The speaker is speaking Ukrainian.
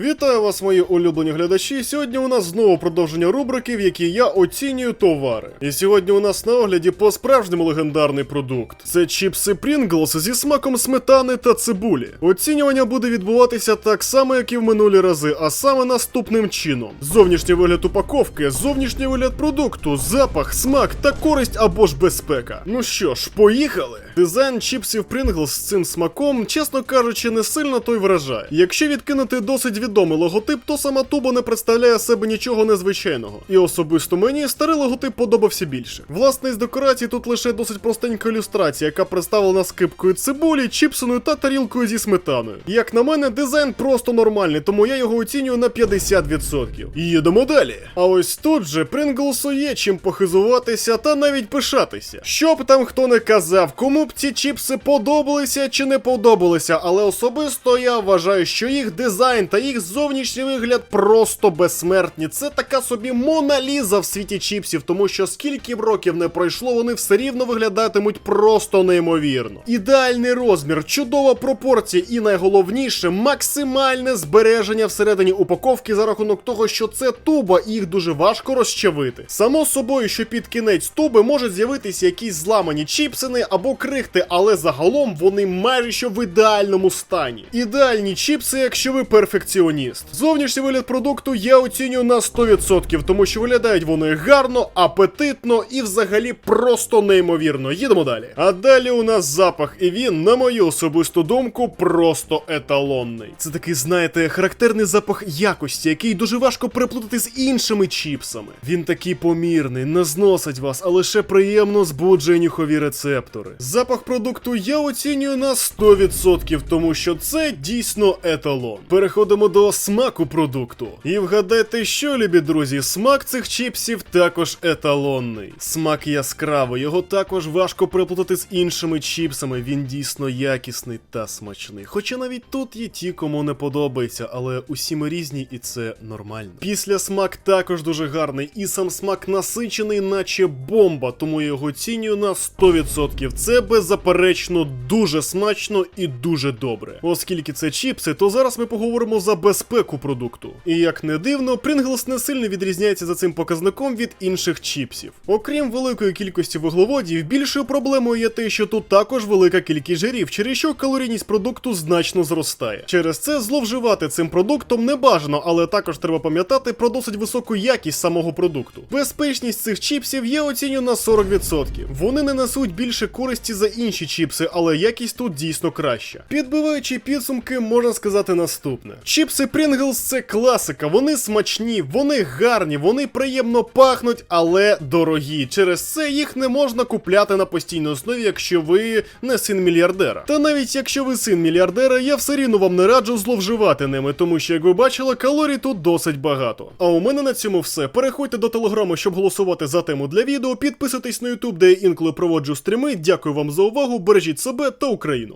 Вітаю вас, мої улюблені глядачі. Сьогодні у нас знову продовження рубрики, в якій я оцінюю товари. І сьогодні у нас на огляді по справжньому легендарний продукт. Це чіпси Pringles зі смаком сметани та цибулі. Оцінювання буде відбуватися так само, як і в минулі рази, а саме наступним чином: зовнішній вигляд упаковки, зовнішній вигляд продукту, запах, смак та користь або ж безпека. Ну що ж, поїхали! Дизайн чіпсів Pringles з цим смаком, чесно кажучи, не сильно той вражає. Якщо відкинути досить відомий логотип, то сама тубо не представляє себе нічого незвичайного. І особисто мені старий логотип подобався більше. Власне, із декорацій тут лише досить простенька ілюстрація, яка представлена скипкою цибулі, чіпсиною та тарілкою зі сметаною. Як на мене, дизайн просто нормальний, тому я його оцінюю на 50%. Їдемо далі. А ось тут же Принглсу є чим похизуватися та навіть пишатися. Щоб там хто не казав, кому б ці чіпси подобалися чи не подобалися, але особисто я вважаю, що їх дизайн та їх зовнішній вигляд просто безсмертні. Це така собі Мона-Ліза в світі чіпсів, тому що скільки б років не пройшло, вони все рівно виглядатимуть просто неймовірно. Ідеальний розмір, чудова пропорція і найголовніше максимальне збереження всередині упаковки за рахунок того, що це туба і їх дуже важко розчавити. Само собою, що під кінець туби можуть з'явитися якісь зламані чіпсини або крихти, але загалом вони майже що в ідеальному стані. Ідеальні чіпси, якщо ви перфекціоніст. Зовнішній вигляд продукту я оцінюю на 100%, тому що виглядають вони гарно, апетитно і взагалі просто неймовірно. Їдемо далі. А далі у нас запах, і він, на мою особисту думку, просто еталонний. Це такий, знаєте, характерний запах якості, який дуже важко переплутати з іншими чіпсами. Він такий помірний, не зносить вас, а лише приємно збуджує нюхові рецептори. Запах продукту я оцінюю на 100%, тому що це дійсно еталон. Переходимо до смаку продукту. І вгадайте, що, любі друзі, смак цих чіпсів також еталонний. Смак яскравий, його також важко переплутати з іншими чіпсами. Він дійсно якісний та смачний. Хоча навіть тут є ті, кому не подобається, але усі ми різні, і це нормально. Після смак також дуже гарний, і сам смак насичений, наче бомба, тому я його оцінюю на 100%. Це беззаперечно дуже смачно і дуже добре. Оскільки це чіпси, то зараз ми поговоримо за безпеку продукту. І як не дивно, Pringles не сильно відрізняється за цим показником від інших чіпсів. Окрім великої кількості вуглеводів, більшою проблемою є те, що тут також велика кількість жирів, через що калорійність продукту значно зростає. Через це зловживати цим продуктом не бажано, але також треба пам'ятати про досить високу якість самого продукту. Безпечність цих чіпсів я оціню на 40%. Вони не несуть більше користі за інші чіпси, але якість тут дійсно краща. Підбиваючи підсумки, можна сказати наступне: чіпси Pringles це класика, вони смачні, вони гарні, вони приємно пахнуть, але дорогі. Через це їх не можна купляти на постійній основі, якщо ви не син мільярдера. Та навіть якщо ви син мільярдера, я все рівно вам не раджу зловживати ними, тому що, як ви бачили, калорій тут досить багато. А у мене на цьому все. Переходьте до телеграму, щоб голосувати за тему для відео. Підписуйтесь на YouTube, де я інколи проводжу стріми. Дякую вам за увагу. Бережіть себе та Україну.